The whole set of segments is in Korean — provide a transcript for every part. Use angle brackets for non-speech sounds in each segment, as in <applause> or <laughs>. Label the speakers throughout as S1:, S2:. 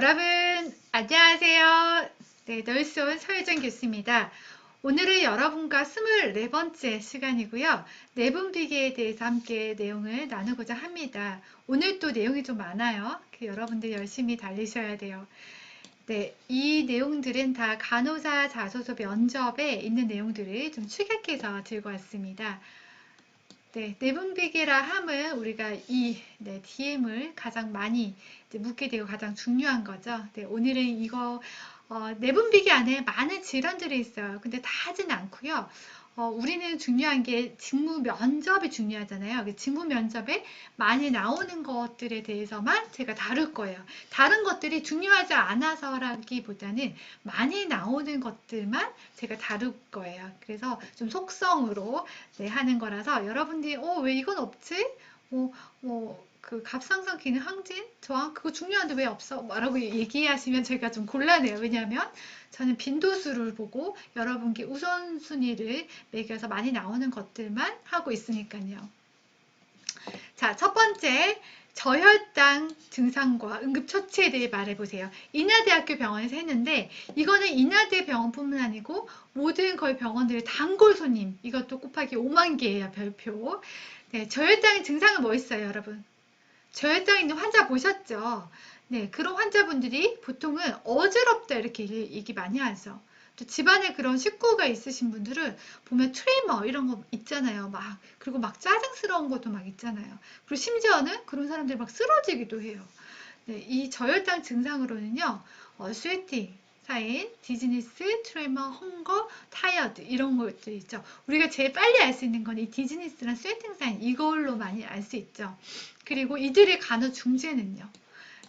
S1: 여러분, 안녕하세요. 네, 널스온 서혜정 교수입니다. 오늘은 여러분과 24번째 시간이고요. 내분 비계에 대해서 함께 내용을 나누고자 합니다. 오늘 또 내용이 좀 많아요. 그 여러분들 열심히 달리셔야 돼요. 네, 이 내용들은 다 간호사 자소서 면접에 있는 내용들을 좀 축약해서 들고 왔습니다. 네, 내분비계라 함은 우리가 이 네, DM을 가장 많이 묻게 되고 가장 중요한 거죠. 네, 오늘은 이거 어, 내분비계 안에 많은 질환들이 있어요. 근데 다 하진 않고요. 어, 우리는 중요한 게 직무 면접이 중요하잖아요. 그 직무 면접에 많이 나오는 것들에 대해서만 제가 다룰 거예요. 다른 것들이 중요하지 않아서라기보다는 많이 나오는 것들만 제가 다룰 거예요. 그래서 좀 속성으로 네, 하는 거라서 여러분들이 어, 왜 이건 없지? 뭐, 뭐, 그 갑상선 기능 항진 저항 그거 중요한데 왜 없어? 뭐라고 얘기하시면 제가 좀 곤란해요. 왜냐하면 저는 빈도수를 보고 여러분께 우선순위를 매겨서 많이 나오는 것들만 하고 있으니까요. 자, 첫 번째 저혈당 증상과 응급처치에 대해 말해보세요. 인하대학교 병원에서 했는데 이거는 인하대 병원뿐만 아니고 모든 거의 병원들의 단골 손님 이것도 곱하기 5만 개예요 별표. 네, 저혈당 증상은 뭐 있어요 여러분? 저혈당 있는 환자 보셨죠? 네, 그런 환자분들이 보통은 어지럽다 이렇게 얘기, 많이 하죠. 또 집안에 그런 식구가 있으신 분들은 보면 트리머 이런 거 있잖아요. 막 그리고 막 짜증스러운 것도 막 있잖아요. 그리고 심지어는 그런 사람들이 막 쓰러지기도 해요. 네, 이 저혈당 증상으로는요, 어, 스웨팅, 사인, 디즈니스, 트레머, 헝거, 타이어드 이런 것들 있죠. 우리가 제일 빨리 알 수 있는 건 이 디즈니스랑 스웨팅 사인 이걸로 많이 알 수 있죠. 그리고 이들의 간호 중재는요.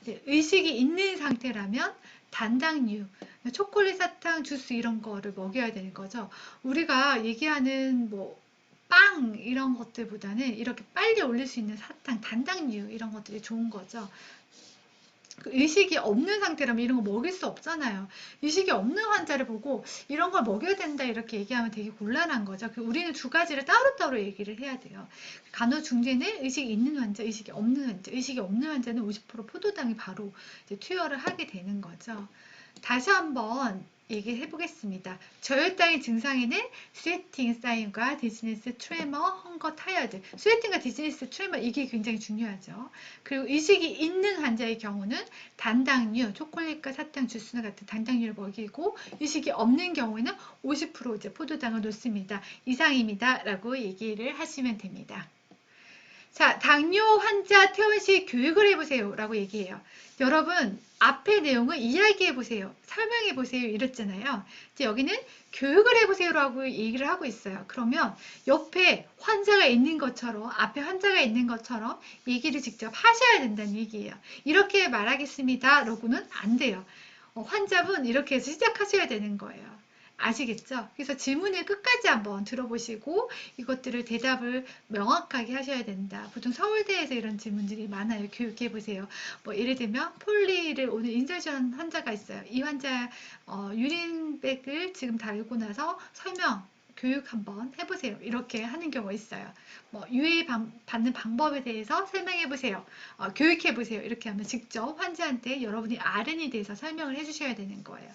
S1: 네, 의식이 있는 상태라면 단당류, 초콜릿 사탕, 주스 이런 거를 먹여야 되는 거죠. 우리가 얘기하는 뭐빵 이런 것들보다는 이렇게 빨리 올릴 수 있는 사탕, 단당류 이런 것들이 좋은 거죠. 그 의식이 없는 상태라면 이런 거 먹일 수 없잖아요. 의식이 없는 환자를 보고 이런 걸 먹여야 된다 이렇게 얘기하면 되게 곤란한 거죠. 그 우리는 두 가지를 따로따로 얘기를 해야 돼요. 간호 중재는 의식이 있는 환자, 의식이 없는 환자, 의식이 없는 환자는 50% 포도당이 바로 투여를 하게 되는 거죠. 다시 한번 얘기해 보겠습니다. 저혈당의 증상에는 스웨팅 사인과 디즈니스 트레머, 헝거, 타이어드. 스웨팅과 디즈니스 트레머 이게 굉장히 중요하죠. 그리고 의식이 있는 환자의 경우는 단당류, 초콜릿과 사탕, 주스 같은 단당류를 먹이고 의식이 없는 경우에는 50% 이제 포도당을 놓습니다. 이상입니다 라고 얘기를 하시면 됩니다. 자, 당뇨 환자 퇴원 시 교육을 해보세요. 라고 얘기해요. 여러분, 앞의 내용을 이야기해보세요. 설명해보세요. 이랬잖아요. 이제 여기는 교육을 해보세요 라고 얘기를 하고 있어요. 그러면 옆에 환자가 있는 것처럼, 앞에 환자가 있는 것처럼 얘기를 직접 하셔야 된다는 얘기예요. 이렇게 말하겠습니다. 라고는 안 돼요. 어, 환자분 이렇게 해서 시작하셔야 되는 거예요. 아시겠죠? 그래서 질문을 끝까지 한번 들어보시고 이것들을 대답을 명확하게 하셔야 된다. 보통 서울대에서 이런 질문들이 많아요. 교육해 보세요. 뭐 예를 들면 폴리를 오늘 인설션 환자가 있어요. 이 환자 어, 유린백을 지금 달고 나서 설명 교육 한번 해보세요. 이렇게 하는 경우가 있어요. 뭐 유해 받는 방법에 대해서 설명해 보세요. 어, 교육해 보세요. 이렇게 하면 직접 환자한테 여러분이 RN에 대해서 설명을 해주셔야 되는 거예요.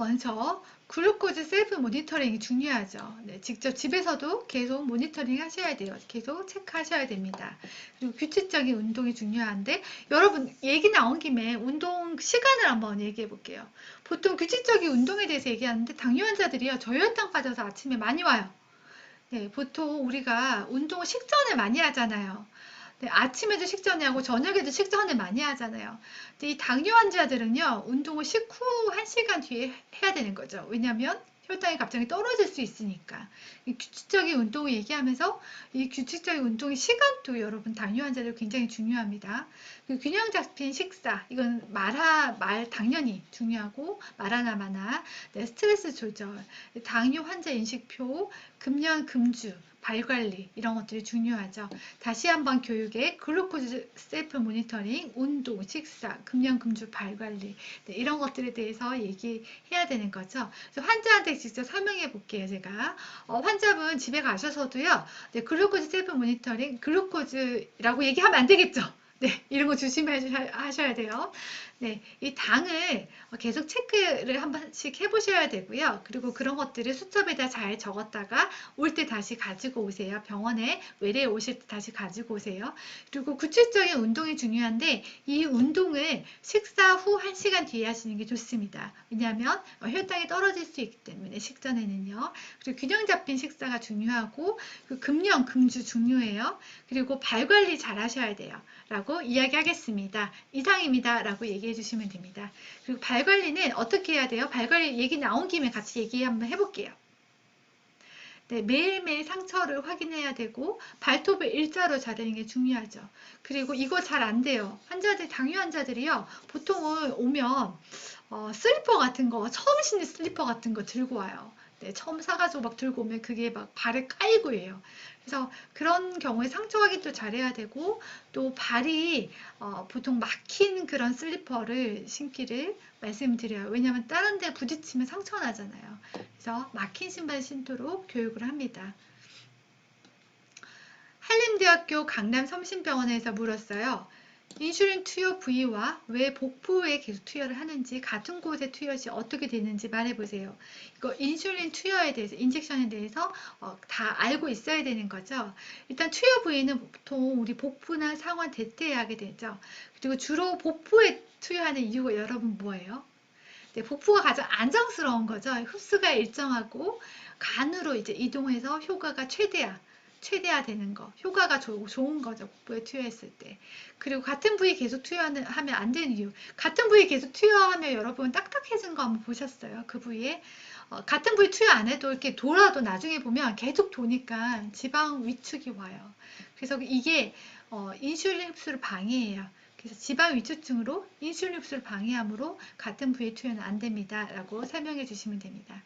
S1: 먼저 글루코즈 셀프 모니터링이 중요하죠. 네, 직접 집에서도 계속 모니터링 하셔야 돼요. 계속 체크하셔야 됩니다. 그리고 규칙적인 운동이 중요한데 여러분 얘기 나온 김에 운동 시간을 한번 얘기해 볼게요. 보통 규칙적인 운동에 대해서 얘기하는데 당뇨 환자들이요. 저혈당 빠져서 아침에 많이 와요. 네, 보통 우리가 운동을 식전에 많이 하잖아요. 네, 아침에도 식전에 하고 저녁에도 식전에 많이 하잖아요. 근데 이 당뇨 환자들은요, 운동을 식후 1시간 뒤에 해야 되는 거죠. 왜냐면 혈당이 갑자기 떨어질 수 있으니까. 이 규칙적인 운동을 얘기하면서 이 규칙적인 운동의 시간도 여러분 당뇨 환자들 굉장히 중요합니다. 그 균형 잡힌 식사, 이건 말하, 말 당연히 중요하고 말하나 마나, 네, 스트레스 조절, 당뇨 환자 인식표, 금연, 금주, 발 관리 이런 것들이 중요하죠. 다시 한번 교육에 글루코즈 셀프 모니터링, 운동, 식사, 금연, 금주, 발 관리 네, 이런 것들에 대해서 얘기해야 되는 거죠. 환자한테 직접 설명해 볼게요. 제가 어, 환자분 집에 가셔서도요. 네, 글루코즈 셀프 모니터링, 글루코즈라고 얘기하면 안 되겠죠. 네, 이런 거 조심하셔야 돼요. 네, 이 당을 계속 체크를 한 번씩 해보셔야 되고요. 그리고 그런 것들을 수첩에다 잘 적었다가 올 때 다시 가지고 오세요. 병원에 외래에 오실 때 다시 가지고 오세요. 그리고 구체적인 운동이 중요한데 이 운동을 식사 후 1시간 뒤에 하시는 게 좋습니다. 왜냐하면 혈당이 떨어질 수 있기 때문에 식전에는요. 그리고 균형 잡힌 식사가 중요하고 그 금연, 금주 중요해요. 그리고 발 관리 잘 하셔야 돼요. 라고 이야기하겠습니다. 이상입니다. 라고 얘기 해 주시면 됩니다. 그리고 발 관리는 어떻게 해야 돼요? 발 관리 얘기 나온 김에 같이 얘기 한번 해볼게요. 네, 매일매일 상처를 확인해야 되고 발톱을 일자로 자르는 게 중요하죠. 그리고 이거 잘 안 돼요. 환자들, 당뇨 환자들이요. 보통은 오면 어, 슬리퍼 같은 거, 처음 신는 슬리퍼 같은 거 들고 와요. 네, 처음 사가지고 막 들고 오면 그게 막 발에 까이고 해요. 그래서 그런 경우에 상처 확인도 잘해야 되고 또 발이 어, 보통 막힌 그런 슬리퍼를 신기를 말씀드려요. 왜냐하면 다른 데 부딪히면 상처 나잖아요. 그래서 막힌 신발 신도록 교육을 합니다. 한림대학교 강남 섬신병원에서 물었어요. 인슐린 투여 부위와 왜 복부에 계속 투여를 하는지 같은 곳에 투여 시 어떻게 되는지 말해보세요. 이거 인슐린 투여에 대해서 인젝션에 대해서 어, 다 알고 있어야 되는 거죠. 일단 투여 부위는 보통 우리 복부나 상완 대퇴에 하게 되죠. 그리고 주로 복부에 투여하는 이유가 여러분 뭐예요? 네, 복부가 가장 안정스러운 거죠. 흡수가 일정하고 간으로 이제 이동해서 효과가 최대화. 최대화되는 거, 효과가 조, 좋은 거죠. 복부에 투여했을 때. 그리고 같은 부위 계속 투여하면 안 되는 이유. 같은 부위 계속 투여하면 여러분 딱딱해진 거 한번 보셨어요? 그 부위에. 어, 같은 부위 투여 안 해도 이렇게 돌아도 나중에 보면 계속 도니까 지방 위축이 와요. 그래서 이게 어, 인슐린 흡수를 방해해요. 그래서 지방 위축증으로 인슐린 흡수를 방해하므로 같은 부위 투여는 안 됩니다. 라고 설명해 주시면 됩니다.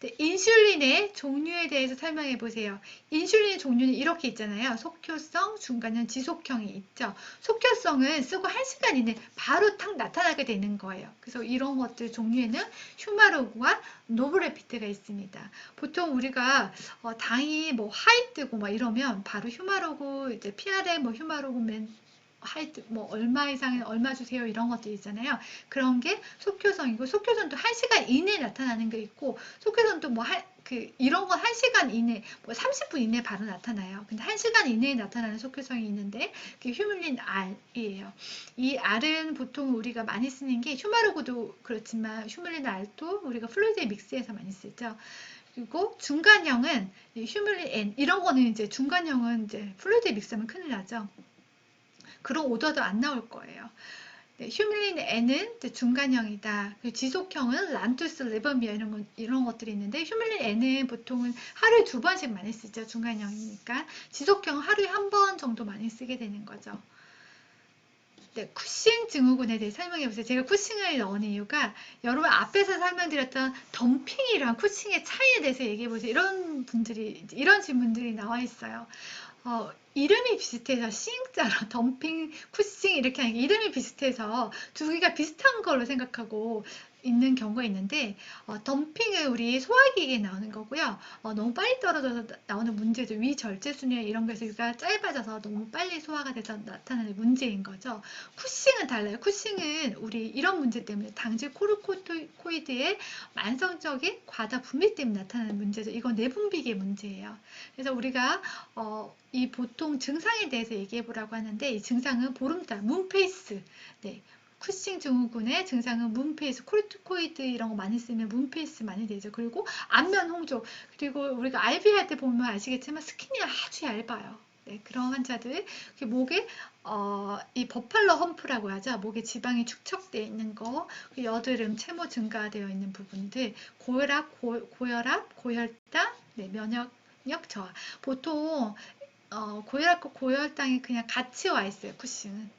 S1: 네, 인슐린의 종류에 대해서 설명해 보세요. 인슐린의 종류는 이렇게 있잖아요. 속효성, 중간형, 지속형이 있죠. 속효성은 쓰고 1시간 이내 바로 탁 나타나게 되는 거예요. 그래서 이런 것들 종류에는 휴마로그와 노브레피트가 있습니다. 보통 우리가 어, 당이 뭐 하이 뜨고 막 이러면 바로 휴마로그 이제 PRM 뭐 휴마로그 맨 하이트 뭐 얼마 이상은 얼마 주세요 이런 것들 있잖아요. 그런 게 속효성이고 속효성도 1시간 이내에 나타나는 게 있고 속효성도 뭐그 이런 건 1시간 이내 뭐 30분 이내에 바로 나타나요. 근데 1시간 이내에 나타나는 속효성이 있는데 그게 휴밀린 R이에요. 이 R은 보통 우리가 많이 쓰는 게 휴마로그도 그렇지만 휴밀린 R도 우리가 플루이드 믹스에서 많이 쓰죠. 그리고 중간형은 휴밀린 N 이런 거는 이제 중간형은 이제 플루이드 믹스하면 큰일 나죠. 그런 오더도 안 나올 거예요. 네, 휴밀린 N은 중간형이다. 지속형은 란투스, 레버미아 이런, 것, 이런 것들이 있는데 휴밀린 N은 보통은 하루에 두 번씩 많이 쓰죠. 중간형이니까. 지속형 하루에 한 번 정도 많이 쓰게 되는 거죠. 네, 쿠싱 증후군에 대해 설명해 보세요. 제가 쿠싱을 넣은 이유가 여러분 앞에서 설명드렸던 덤핑이랑 쿠싱의 차이에 대해서 얘기해 보세요. 이런 분들이 이런 질문들이 나와 있어요. 어, 이름이 비슷해서 싱자로 <laughs> 덤핑, 쿠싱 이렇게 하는 게 이름이 비슷해서 두 개가 비슷한 걸로 생각하고 있는 경우가 있는데 어, 덤핑은 우리 소화기에 나오는 거고요. 어, 너무 빨리 떨어져서 나오는 문제죠. 위절제순위 이런 유가 짧아져서 너무 빨리 소화가 돼서 나타나는 문제인 거죠. 쿠싱은 달라요. 쿠싱은 우리 이런 문제 때문에 당질 코르코이드의 만성적인 과다 분비 때문에 나타나는 문제죠. 이건 내분비계 문제예요. 그래서 우리가 어, 이 보통 증상에 대해서 얘기해 보라고 하는데 이 증상은 보름달, 문페이스, 네, 쿠싱 증후군의 증상은 문페이스, 코르티코이드 이런 거 많이 쓰면 문페이스 많이 되죠. 그리고 안면 홍조, 그리고 우리가 RV 할 때 보면 아시겠지만 스킨이 아주 얇아요. 네, 그런 환자들 목에 어, 이 버팔러 험프라고 하죠. 목에 지방이 축적되어 있는 거, 그 여드름, 채모 증가되어 있는 부분들, 고혈압, 고, 고혈압, 고혈당, 네, 면역력 저하. 보통 어, 고혈압과 고혈당이 그냥 같이 와 있어요. 쿠싱은.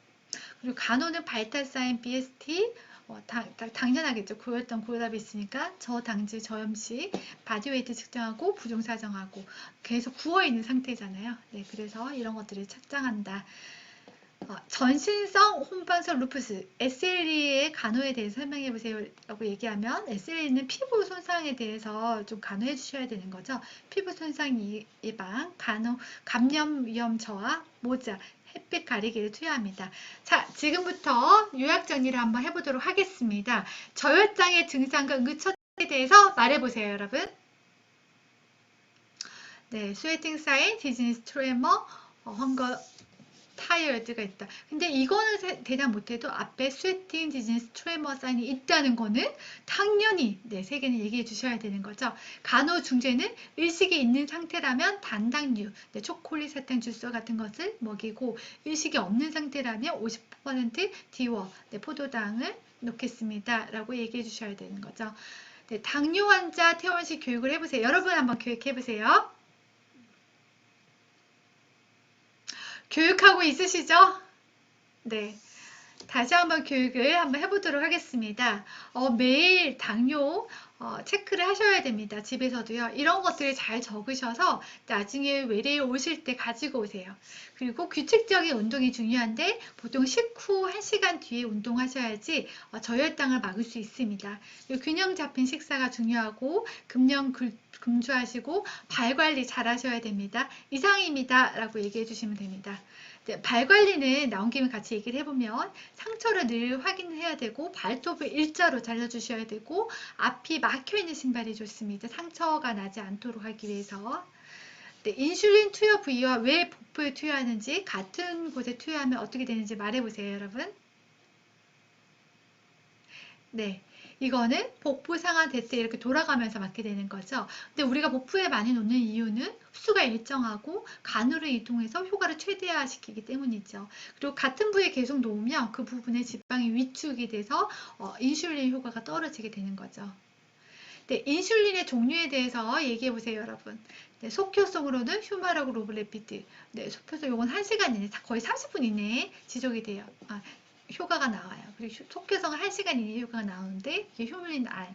S1: 그리고 간호는 발달 사인 BST 어, 당, 당연하겠죠. 고혈당, 고혈압이 있으니까 저당질, 저염식, 바디웨이트 측정하고 부종 사정하고 계속 구워 있는 상태잖아요. 네, 그래서 이런 것들을 착장한다. 어, 전신성 혼반성 루푸스 SLE의 간호에 대해서 설명해 보세요 라고 얘기하면 SLE는 피부 손상에 대해서 좀 간호해 주셔야 되는 거죠. 피부 손상 예방, 간호, 감염 위험 저하, 모자, 햇빛 가리개를 투여합니다. 자, 지금부터 요약 정리를 한번 해보도록 하겠습니다. 저혈장의 증상과 응급처치에 대해서 말해보세요, 여러분. 네, 스웨팅 사인, 디즈니스 트레머, 어, 헝거, 타이어드가 있다. 근데 이거는 세- 대답 못해도 앞에 스웨팅, 디즈니스 트레머 사인이 있다는 거는 당연히 네, 세 개는 얘기해 주셔야 되는 거죠. 간호 중재는 의식이 있는 상태라면 단당류, 네, 초콜릿, 사탕, 주스 같은 것을 먹이고 의식이 없는 상태라면 50% 디워, 네, 포도당을 놓겠습니다. 라고 얘기해 주셔야 되는 거죠. 네, 당뇨 환자 퇴원식 교육을 해보세요. 여러분 한번 교육해 보세요. 교육하고 있으시죠? 네. 다시 한번 교육을 한번 해보도록 하겠습니다. 어, 매일 당뇨 어, 체크를 하셔야 됩니다. 집에서도요. 이런 것들을 잘 적으셔서 나중에 외래에 오실 때 가지고 오세요. 그리고 규칙적인 운동이 중요한데 보통 식후 1시간 뒤에 운동하셔야지 어, 저혈당을 막을 수 있습니다. 균형 잡힌 식사가 중요하고 금연 글- 금주하시고 발 관리 잘 하셔야 됩니다. 이상입니다. 라고 얘기해 주시면 됩니다. 네, 발 관리는 나온 김에 같이 얘기를 해보면 상처를 늘 확인해야 되고 발톱을 일자로 잘라주셔야 되고 앞이 막혀 있는 신발이 좋습니다. 상처가 나지 않도록 하기 위해서. 네, 인슐린 투여 부위와 왜 복부에 투여하는지 같은 곳에 투여하면 어떻게 되는지 말해보세요, 여러분. 네. 이거는 복부 상하될 때 이렇게 돌아가면서 맞게 되는 거죠. 근데 우리가 복부에 많이 놓는 이유는 흡수가 일정하고 간으로 이동해서 효과를 최대화시키기 때문이죠. 그리고 같은 부위에 계속 놓으면 그 부분의 지방이 위축이 돼서 어, 인슐린 효과가 떨어지게 되는 거죠. 네, 인슐린의 종류에 대해서 얘기해 보세요, 여러분. 네, 속효성으로는 휴마라고 로블레피드. 네, 속효성 요건 1시간 이내, 거의 30분 이내에 지속이 돼요. 아, 효과가 나와요. 그리고 휴- 속효성은 1시간 이내에 효과가 나오는데 이게 휴물린 R.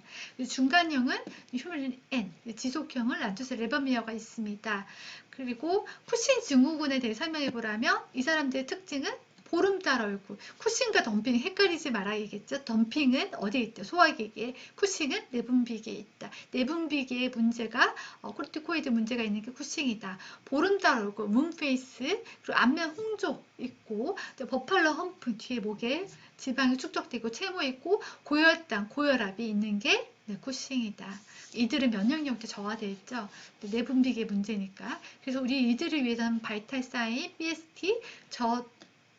S1: 중간형은 휴물린 N. 지속형은 란투스 레버미어가 있습니다. 그리고 쿠신 증후군에 대해 설명해 보라면 이 사람들의 특징은 보름달 얼굴. 쿠싱과 덤핑 헷갈리지 말아야겠죠. 덤핑은 어디에 있다? 소화기계에. 쿠싱은 내분비계에 있다. 내분비계의 문제가 어, 코르티코이드 문제가 있는 게 쿠싱이다. 보름달 얼굴, 문페이스, 그리고 안면 홍조 있고 또 버팔러 험프 뒤에 목에 지방이 축적되고 채모 있고 고혈당, 고혈압이 있는 게 네, 쿠싱이다. 이들은 면역력도 저하되어 있죠. 내분비계 문제니까. 그래서 우리 이들을 위해서는 바이탈사인, BST, 저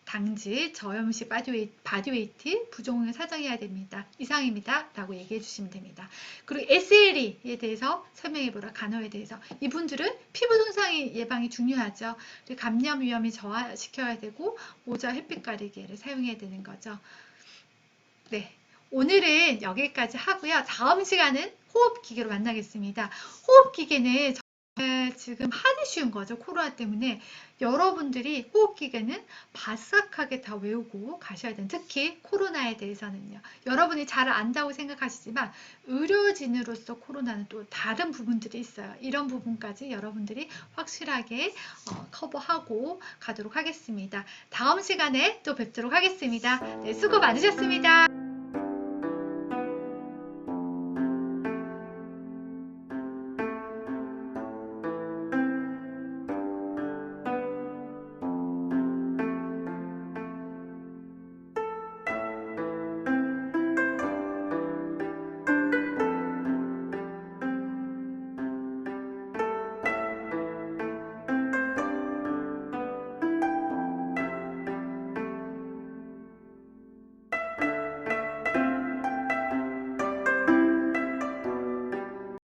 S1: 당지, 저염식 바디웨이트, 바디웨이트 부종을 사정해야 됩니다. 이상입니다. 라고 얘기해 주시면 됩니다. 그리고 SLE에 대해서 설명해 보라. 간호에 대해서. 이분들은 피부 손상이 예방이 중요하죠. 감염 위험이 저하시켜야 되고 모자 햇빛 가리개를 사용해야 되는 거죠. 네. 오늘은 여기까지 하고요. 다음 시간은 호흡 기계로 만나겠습니다. 호흡 기계는 정말 지금 하기 쉬운 거죠. 코로나 때문에 여러분들이 호흡 기계는 바싹하게 다 외우고 가셔야 되는 특히 코로나에 대해서는요. 여러분이 잘 안다고 생각하시지만 의료진으로서 코로나는 또 다른 부분들이 있어요. 이런 부분까지 여러분들이 확실하게 어, 커버하고 가도록 하겠습니다. 다음 시간에 또 뵙도록 하겠습니다. 네, 수고 많으셨습니다.